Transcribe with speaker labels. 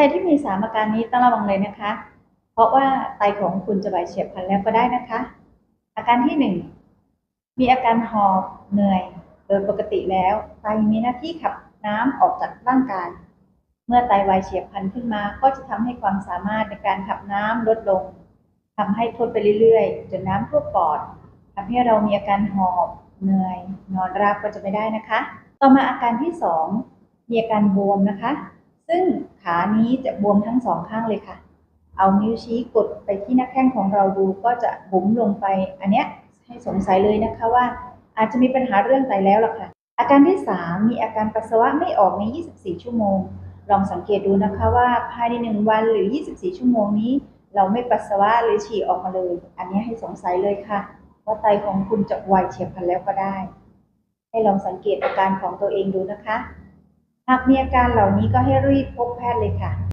Speaker 1: ครที่มีสามอาการนี้ต้องระวังเลยนะคะ เพราะว่าไตของคุณจะไหวเฉียบพลันแล้วก็ได้นะคะ อาการที่หนึ่งมีอาการหอบเหนื่อย โดยปกติแล้วไตมีหน้าที่ขับน้ำออกจากร่างกาย เมื่อไตวายเฉียบพลันขึ้นมา ก็จะทำให้ความสามารถในการขับน้ำลดลงทำให้ทนไปเรื่อยๆจนน้ำท่วมปอดทำให้เรามีอาการหอบเหนื่อย นอนราบก็จะไม่ได้นะคะ ต่อมาอาการที่สองมีอาการบวมนะคะ ซึ่งขานี้จะบวมทั้งสองข้างเลยค่ะ เอานิ้วชี้กดไปที่หน้าแข้งของเราดูก็จะบุ๋มลงไป อันเนี้ยให้สงสัยเลยนะคะว่า อาจจะมีปัญหาเรื่องไตแล้วล่ะค่ะ อาการที่ 3 มีอาการปัสสาวะไม่ออกใน 24 ชั่วโมง ลองสังเกตดูนะคะว่าภายใน 1 วันหรือ 24 ชั่วโมงนี้ เราไม่ปัสสาวะหรือฉี่ออกมาเลย อันนี้ให้สงสัยเลยค่ะ ว่าไตของคุณจะวายเฉียบพลันแล้วก็ได้ ให้ลองสังเกตอาการของตัวเองดูนะคะ หากมีอาการเหล่านี้ก็ให้รีบพบแพทย์เลยค่ะ